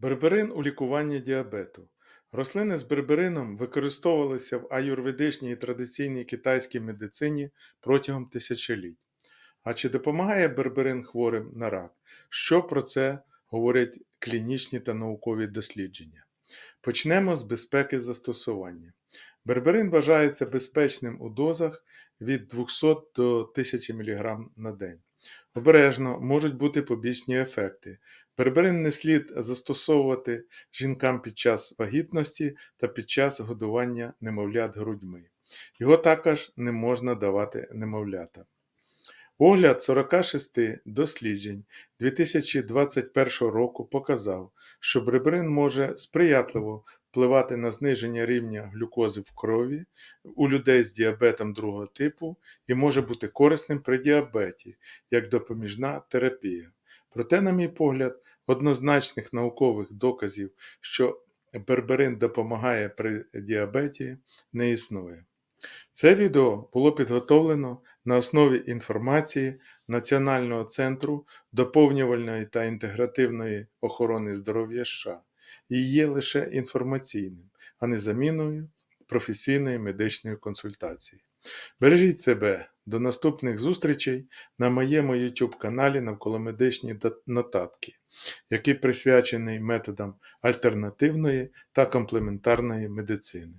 Берберин у лікуванні діабету. Рослини з берберином використовувалися в аюрведичній і традиційній китайській медицині протягом тисячоліть. А чи допомагає берберин хворим на рак? Що про це говорять клінічні та наукові дослідження? Почнемо з безпеки застосування. Берберин вважається безпечним у дозах від 200 до 1000 мг на день. Обережно можуть бути побічні ефекти. Берберин не слід застосовувати жінкам під час вагітності та під час годування немовлят грудьми. Його також не можна давати немовлятам. Огляд 46 досліджень 2021 року показав, що берберин може сприятливо впливати на зниження рівня глюкози в крові у людей з діабетом другого типу і може бути корисним при діабеті як допоміжна терапія. Проте, на мій погляд, однозначних наукових доказів, що берберин допомагає при діабеті, не існує. Це відео було підготовлено на основі інформації Національного центру доповнювальної та інтегративної охорони здоров'я США і є лише інформаційним, а не заміною професійної медичної консультації. Бережіть себе до наступних зустрічей на моєму YouTube каналі Навколомедичні нотатки, який присвячений методам альтернативної та комплементарної медицини.